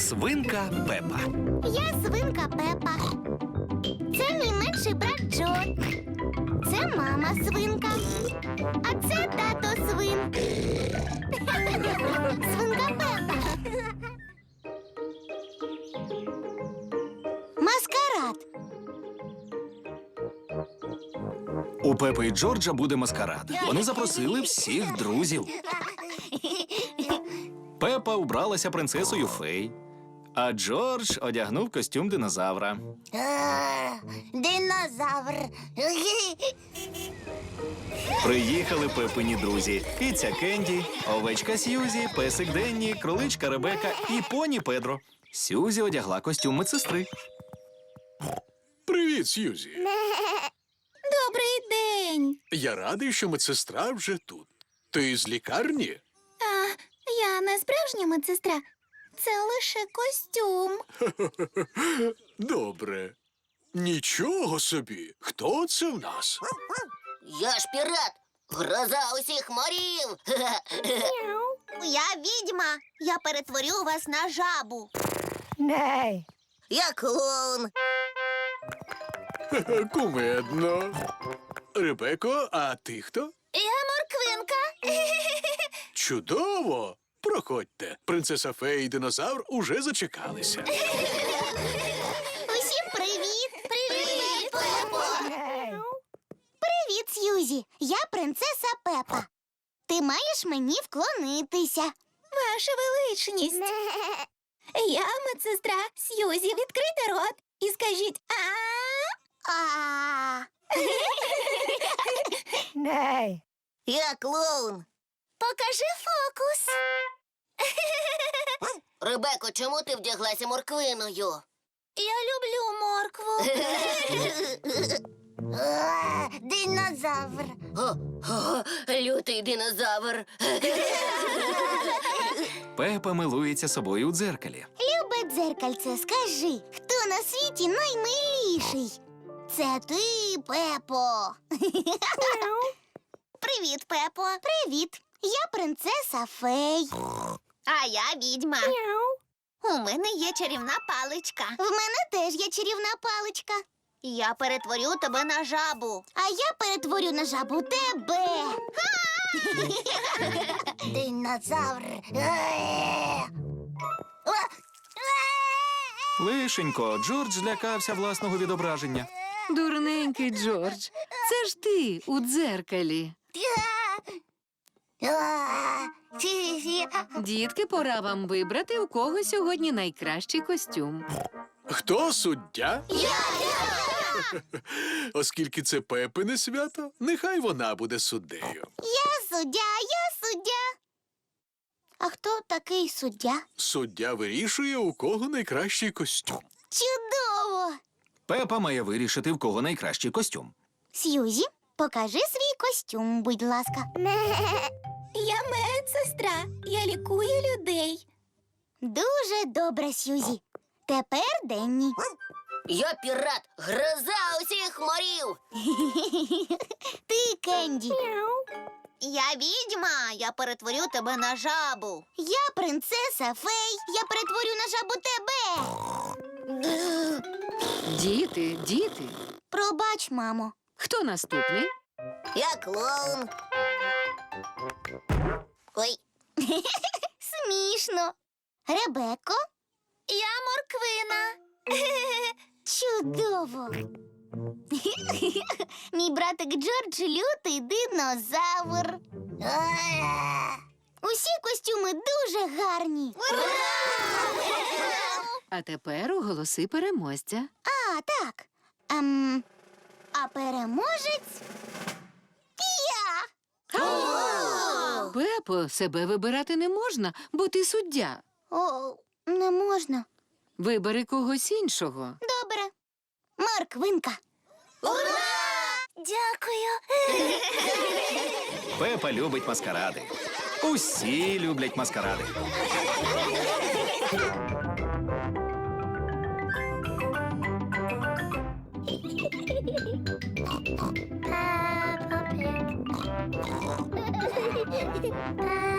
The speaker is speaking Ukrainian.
Свинка Пепа. Я свинка Пепа. Це мій менший брат Джо. Це мама свинка. А це тато свин. Свинка Пепа. Маскарад. У Пепи і Джорджа буде маскарад. Вони запросили всіх друзів. Пепа убралася принцесою фей, а Джордж одягнув костюм динозавра. Динозавр. Приїхали Пепині друзі: киця Кенді, овечка Сьюзі, песик Денні, кроличка Ребека і поні Педро. Сьюзі одягла костюм медсестри. Привіт, Сьюзі. Добрий день. Я радий, що медсестра вже тут. Ти з лікарні? А, я не справжня медсестра. Це лише костюм. Добре. Нічого собі. Хто це в нас? Я ж пірат, гроза усіх морів. Я відьма. Я перетворю вас на жабу. Я клоун. Кумедно. Ребеко, а ти хто? Я морквинка. Чудово! Проходьте. Принцеса Фей і динозавр уже зачекалися. Усім привіт! Привіт, Пепо! Привіт, Сьюзі! Я принцеса Пепа. Ти маєш мені вклонитися. Ваша величність. Я медсестра Сьюзі. Відкрийте рот і скажіть а. А. Я клоун. Покажи фокус. Ребеко, чому ти вдяглася морквиною? Я люблю моркву. Динозавр. О, лютий динозавр. Пепа милується собою у дзеркалі. Любе дзеркальце, скажи, хто на світі наймиліший? Це ти, Пепо. Привіт, Пепо. Привіт. Я принцеса Фей. А я відьма. У мене є чарівна паличка. В мене теж є чарівна паличка. Я перетворю тебе на жабу. А я перетворю на жабу тебе. Динозавр. Лишенько, Джордж злякався власного відображення. Дурненький Джордж, це ж ти у дзеркалі. Дітки, пора вам вибрати, у кого сьогодні найкращий костюм. Хто суддя? Оскільки це Пепине свято, нехай вона буде суддею. Я суддя, я суддя. А хто такий суддя? Суддя вирішує, у кого найкращий костюм. Чудово! Пепа має вирішити, в кого найкращий костюм. Сьюзі, покажи свій костюм, будь ласка. Я медсестра. Я лікую людей. Дуже добре, Сьюзі. Тепер Денні. Я пірат, гроза усіх морів. Ти Кенді. Я відьма. Я перетворю тебе на жабу. Я принцеса Фей. Я перетворю на жабу тебе. Діти, діти. Пробач, мамо. Хто наступний? Я клоун. Ой, Смішно. Ребекко. Я морквина. Чудово. Мій братик Джордж лютий динозавр. Усі костюми дуже гарні. А тепер оголоси переможця. А, так. Ем, а переможець. Пепо, себе вибирати не можна, бо ти суддя. О, не можна. Вибери когось іншого. Добре. Морквинка. Ура! Дякую. Пепа любить маскаради. Усі люблять маскаради. て